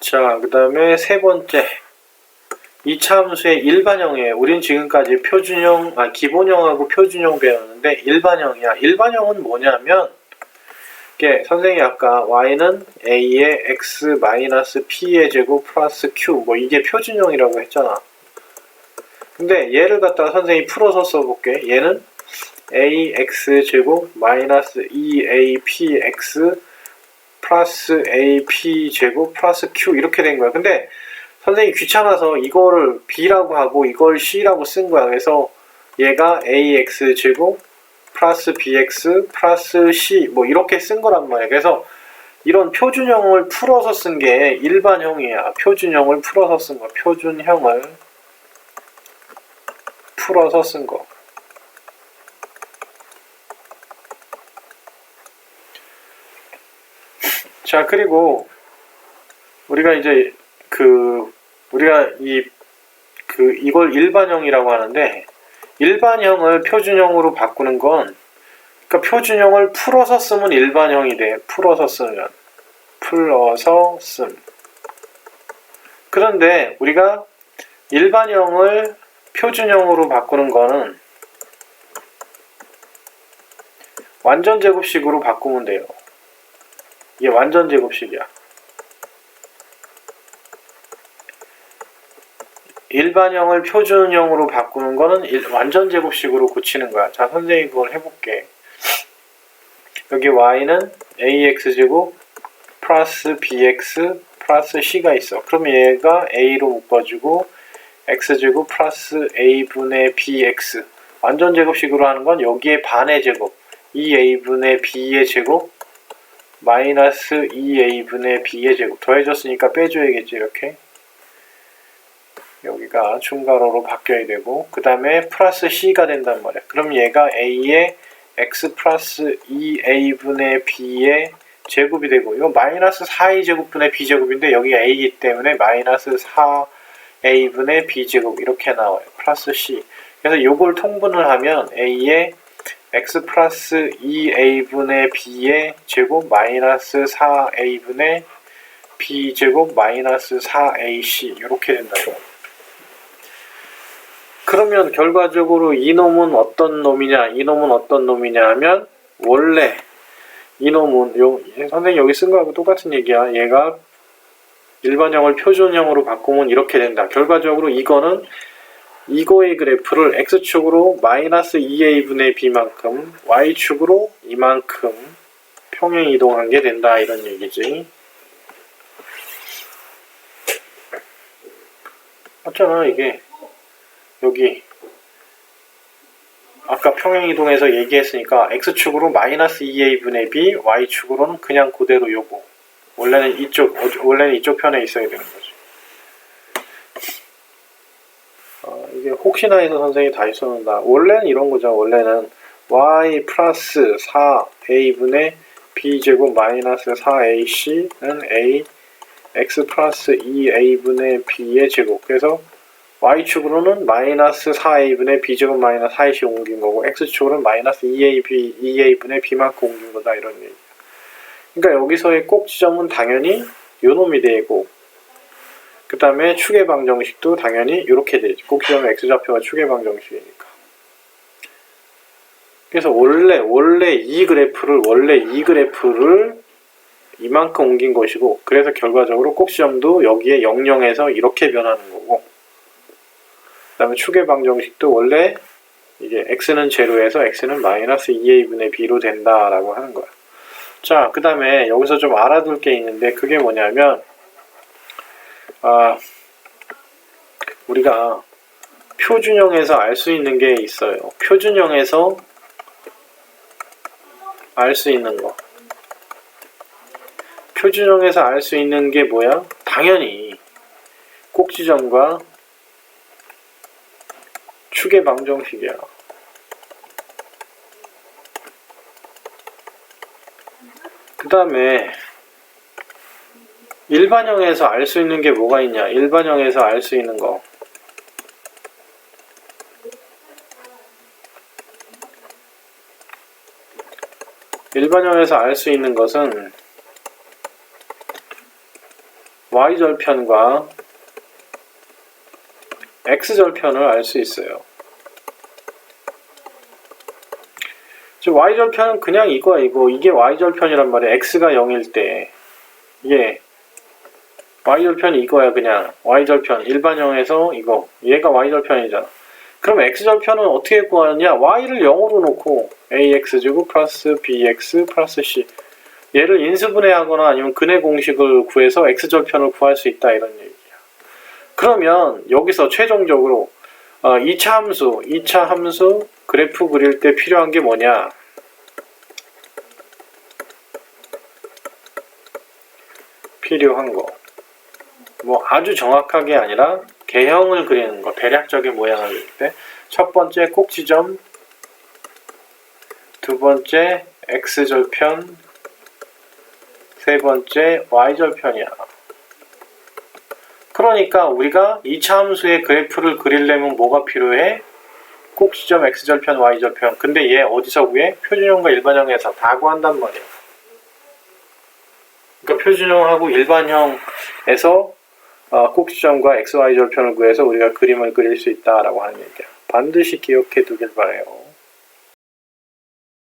자, 그 다음에 세 번째. 이차 함수의 일반형이에요. 우린 지금까지 표준형, 아, 기본형하고 표준형 배웠는데, 일반형이야. 일반형은 뭐냐면, 이게 선생님이 아까 y는 a의 x 마이너스 p의 제곱 플러스 q, 뭐 이게 표준형이라고 했잖아. 근데 얘를 갖다가 선생님이 풀어서 써볼게. 얘는 ax 제곱 마이너스 2apx 플러스 ap 제곱 플러스 q 이렇게 된 거야. 근데 선생님이 귀찮아서 이거를 b라고 하고 이걸 c라고 쓴 거야. 그래서 얘가 ax 제곱 플러스 bx 플러스 c 뭐 이렇게 쓴 거란 말이야. 그래서 이런 표준형을 풀어서 쓴 게 일반형이야. 표준형을 풀어서 쓴 거. 표준형을 풀어서 쓴 거. 자, 그리고 우리가 이제 그 우리가 이 그 이걸 일반형이라고 하는데 일반형을 표준형으로 바꾸는 건 그러니까 표준형을 풀어서 쓰면 일반형이 돼. 풀어서 쓰면 풀어서 씀. 그런데 우리가 일반형을 표준형으로 바꾸는 거는 완전 제곱식으로 바꾸면 돼요. 이게 완전 제곱식이야. 일반형을 표준형으로 바꾸는 거는 일- 완전 제곱식으로 고치는 거야. 자, 선생님이 그걸 해볼게. 여기 y는 ax제곱 플러스 bx 플러스 c가 있어. 그럼 얘가 a로 묶어주고 x제곱 플러스 a분의 bx 완전 제곱식으로 하는 건 여기에 반의 제곱 2a분의 b의 제곱 마이너스 2a분의 b의 제곱. 더해졌으니까 빼줘야겠지 이렇게? 여기가 중괄호로 바뀌어야 되고 그 다음에 플러스 c가 된단 말이야. 그럼 얘가 a의 x 플러스 2a분의 b의 제곱이 되고 이건 마이너스 4a 제곱분의 b 제곱인데 여기가 a이기 때문에 마이너스 4a분의 b 제곱 이렇게 나와요. 플러스 c. 그래서 이걸 통분을 하면 a의 x 플러스 2a분의 b의 제곱 마이너스 4a분의 b 제곱 마이너스 4ac 이렇게 된다고. 그러면 결과적으로 이놈은 어떤 놈이냐, 이놈은 어떤 놈이냐 하면 원래 이놈은 요 선생님 여기 쓴 거하고 똑같은 얘기야. 얘가 일반형을 표준형으로 바꾸면 이렇게 된다. 결과적으로 이거는 이거의 그래프를 x축으로 마이너스 2a분의 b만큼 y축으로 이만큼 평행 이동하게 된다 이런 얘기지. 맞잖아 이게. 여기. 아까 평행 이동해서 얘기했으니까 x축으로 마이너스 2a분의 b y축으로는 그냥 그대로 요거. 원래는 이쪽 원래는 이쪽 편에 있어야 되는 거지 어, 이게 혹시나 해서 선생님이 다시 써놓는다. 원래는 이런 거죠. 원래는 y 플러스 4a분의 b제곱 마이너스 4ac는 a x 플러스 2a분의 b의 제곱. 그래서 y축으로는 마이너스 4a분의 b제곱 마이너스 4ac 옮긴 거고 x축으로는 마이너스 2ab, 2a분의 b만큼 옮긴 거다 이런 얘기. 그러니까 여기서의 꼭 지점은 당연히 요 놈이 되고 그 다음에 축의 방정식도 당연히 이렇게 되죠. 꼭지점의 x좌표가 축의 방정식이니까. 그래서 원래 원래 이 그래프를 원래 이 그래프를 이만큼 옮긴 것이고 그래서 결과적으로 꼭지점도 여기에 00에서 이렇게 변하는 거고 그 다음에 축의 방정식도 원래 이게 x는 제로에서 x는 마이너스 2a분의 b로 된다라고 하는 거야. 자, 그 다음에 여기서 좀 알아둘 게 있는데 그게 뭐냐면 아, 우리가 표준형에서 알 수 있는 게 있어요. 표준형에서 알 수 있는 거. 표준형에서 알 수 있는 게 뭐야? 당연히 꼭지점과 축의 방정식이야. 그 다음에 일반형에서 알 수 있는 게 뭐가 있냐? 일반형에서 알 수 있는 거. 일반형에서 알 수 있는 것은 y절편과 x절편을 알 수 있어요. y절편은 그냥 이거야 이거 이게 y절편이란 말이야 x가 0일 때 이게 y절편이 이거야 그냥. y절편 일반형에서 이거. 얘가 y절편이잖아. 그럼 x절편은 어떻게 구하느냐? Y를 0으로 놓고 ax제곱 플러스 bx 플러스 c. 얘를 인수분해하거나 아니면 근해 공식을 구해서 x절편을 구할 수 있다 이런 얘기야. 그러면 여기서 최종적으로 어, 2차 함수 2차 함수 그래프 그릴 때 필요한 게 뭐냐? 필요한 거. 뭐 아주 정확하게 아니라 개형을 그리는 거, 대략적인 모양을 그릴 때 첫 번째 꼭지점, 두 번째 x절편, 세 번째 y절편이야. 그러니까 우리가 2차 함수의 그래프를 그리려면 뭐가 필요해? 꼭지점 x절편, y절편. 근데 얘 어디서 구해? 표준형과 일반형에서 다 구한단 말이야. 그러니까 표준형하고 일반형에서 어, 꼭지점과 XY 절편을 구해서 우리가 그림을 그릴 수 있다라고 하는 얘기야. 반드시 기억해 두길 바래요.